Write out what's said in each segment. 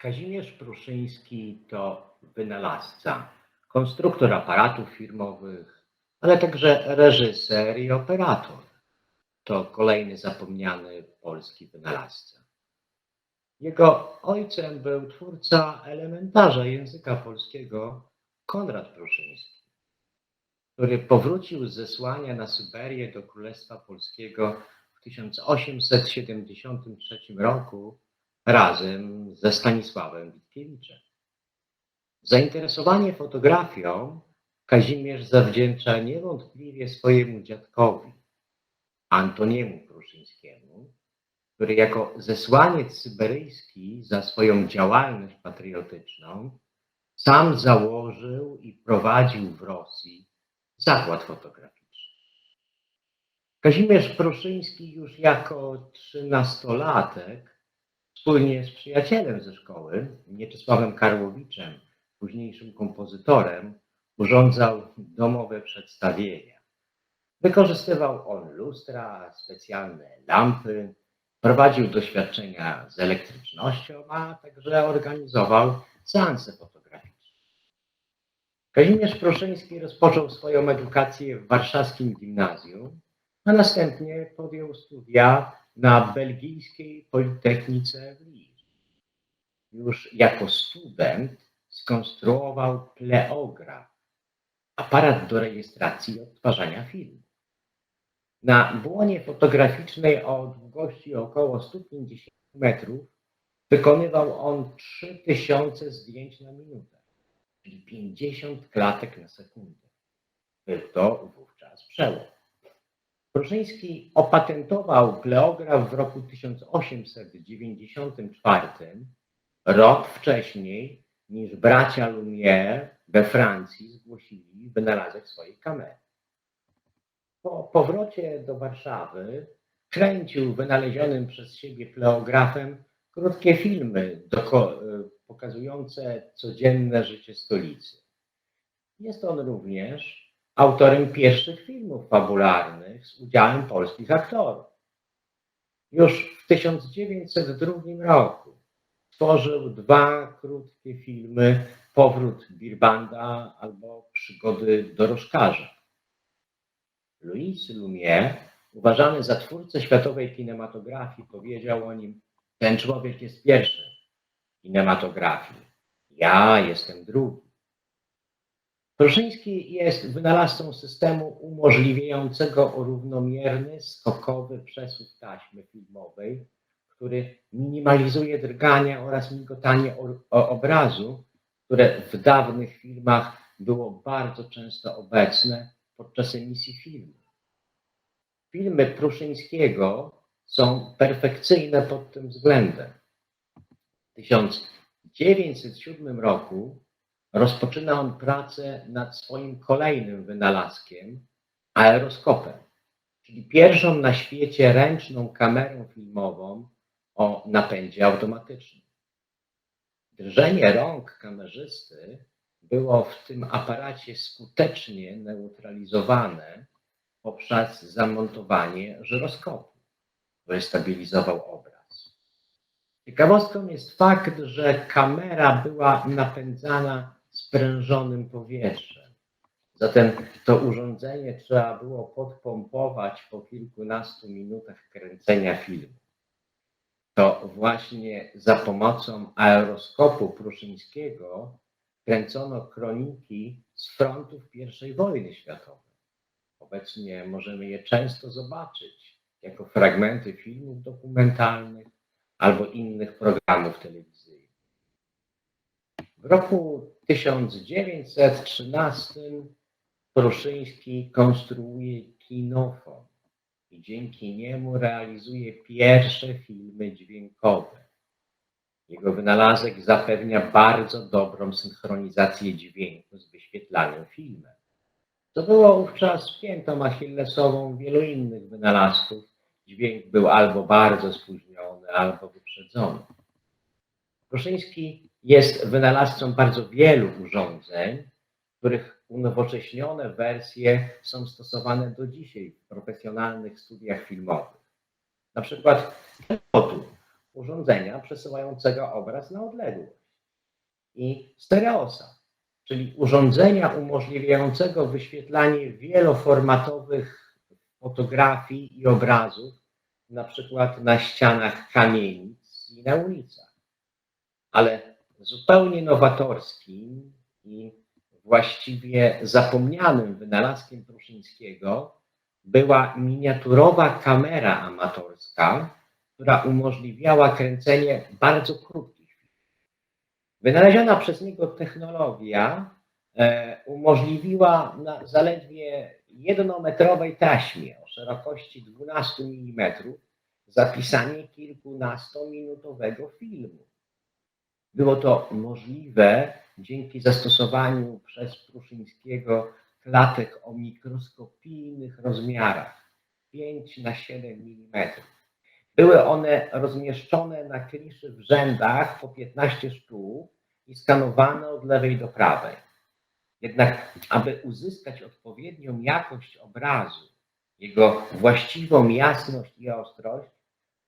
Kazimierz Pruszyński to wynalazca, konstruktor aparatów filmowych, ale także reżyser i operator. To kolejny zapomniany polski wynalazca. Jego ojcem był twórca elementarza języka polskiego Konrad Pruszyński, który powrócił z zesłania na Syberię do Królestwa Polskiego w 1873 roku razem ze Stanisławem Witkiewiczem. Zainteresowanie fotografią Kazimierz zawdzięcza niewątpliwie swojemu dziadkowi, Antoniemu Pruszyńskiemu, który jako zesłaniec syberyjski za swoją działalność patriotyczną sam założył i prowadził w Rosji zakład fotograficzny. Kazimierz Pruszyński już jako trzynastolatek wspólnie z przyjacielem ze szkoły, Mieczysławem Karłowiczem, późniejszym kompozytorem, urządzał domowe przedstawienia. Wykorzystywał on lustra, specjalne lampy, prowadził doświadczenia z elektrycznością, a także organizował seanse fotograficzne. Kazimierz Pruszyński rozpoczął swoją edukację w warszawskim gimnazjum, a następnie podjął studia na belgijskiej Politechnice w Liège. Już jako student skonstruował pleograf, aparat do rejestracji i odtwarzania filmu. Na błonie fotograficznej o długości około 150 metrów wykonywał on 3000 zdjęć na minutę, czyli 50 klatek na sekundę. Był to wówczas przełom. Pruszyński opatentował pleograf w roku 1894, rok wcześniej niż bracia Lumière we Francji zgłosili wynalazek swojej kamery. Po powrocie do Warszawy kręcił wynalezionym przez siebie pleografem krótkie filmy pokazujące codzienne życie stolicy. Jest on również autorem pierwszych filmów fabularnych z udziałem polskich aktorów. Już w 1902 roku stworzył dwa krótkie filmy Powrót Birbanda albo Przygody dorożkarza. Louis Lumière, uważany za twórcę światowej kinematografii, powiedział o nim: Ten człowiek jest pierwszy kinematografii. Ja jestem drugi. Pruszyński jest wynalazcą systemu umożliwiającego równomierny, skokowy przesuw taśmy filmowej, który minimalizuje drgania oraz migotanie obrazu, które w dawnych filmach było bardzo często obecne podczas emisji filmu. Filmy Pruszyńskiego są perfekcyjne pod tym względem. W 1907 roku rozpoczyna on pracę nad swoim kolejnym wynalazkiem aeroskopem, czyli pierwszą na świecie ręczną kamerą filmową o napędzie automatycznym. Drżenie rąk kamerzysty było w tym aparacie skutecznie neutralizowane poprzez zamontowanie żyroskopu, który stabilizował obraz. Ciekawostką jest fakt, że kamera była napędzana sprężonym powietrzem. Zatem to urządzenie trzeba było podpompować po kilkunastu minutach kręcenia filmu. To właśnie za pomocą aeroskopu pruszyńskiego kręcono kroniki z frontów I wojny światowej. Obecnie możemy je często zobaczyć jako fragmenty filmów dokumentalnych albo innych programów telewizyjnych. W roku 1913 Pruszyński konstruuje kinofon i dzięki niemu realizuje pierwsze filmy dźwiękowe. Jego wynalazek zapewnia bardzo dobrą synchronizację dźwięku z wyświetlanym filmem. To było wówczas piętą achillesową wielu innych wynalazków. Dźwięk był albo bardzo spóźniony, albo wyprzedzony. Pruszyński jest wynalazcą bardzo wielu urządzeń, których unowocześnione wersje są stosowane do dzisiaj w profesjonalnych studiach filmowych. Na przykład telefotu, urządzenia przesyłającego obraz na odległość. I stereosa, czyli urządzenia umożliwiającego wyświetlanie wieloformatowych fotografii i obrazów, na przykład na ścianach kamienic i na ulicach. Ale zupełnie nowatorskim i właściwie zapomnianym wynalazkiem Pruszyńskiego była miniaturowa kamera amatorska, która umożliwiała kręcenie bardzo krótkich filmów. Wynaleziona przez niego technologia e, umożliwiła na zaledwie jednometrowej taśmie o szerokości 12 mm zapisanie kilkunastominutowego filmu. Było to możliwe dzięki zastosowaniu przez Pruszyńskiego klatek o mikroskopijnych rozmiarach 5 na 7 mm. Były one rozmieszczone na kliszy w rzędach po 15 sztuk i skanowane od lewej do prawej. Jednak, aby uzyskać odpowiednią jakość obrazu, jego właściwą jasność i ostrość,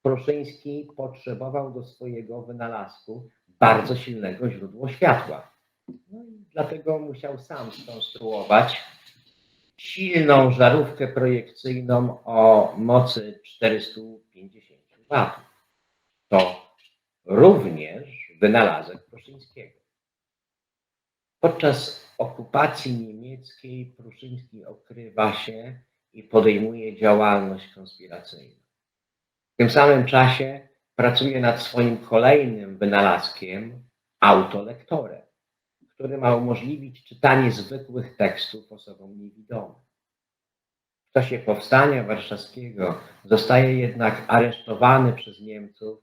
Pruszyński potrzebował do swojego wynalazku bardzo silnego źródła światła. No i dlatego musiał sam skonstruować silną żarówkę projekcyjną o mocy 450 W. To również wynalazek Pruszyńskiego. Podczas okupacji niemieckiej Pruszyński okrywa się i podejmuje działalność konspiracyjną. W tym samym czasie pracuje nad swoim kolejnym wynalazkiem autolektorem, który ma umożliwić czytanie zwykłych tekstów osobom niewidomym. W czasie powstania warszawskiego zostaje jednak aresztowany przez Niemców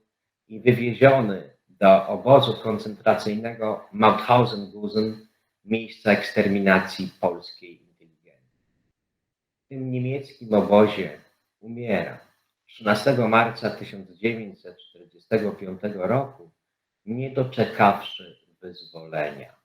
i wywieziony do obozu koncentracyjnego Mauthausen-Gusen, miejsca eksterminacji polskiej inteligencji. W tym niemieckim obozie umiera 13 marca 1945 roku, nie doczekawszy wyzwolenia.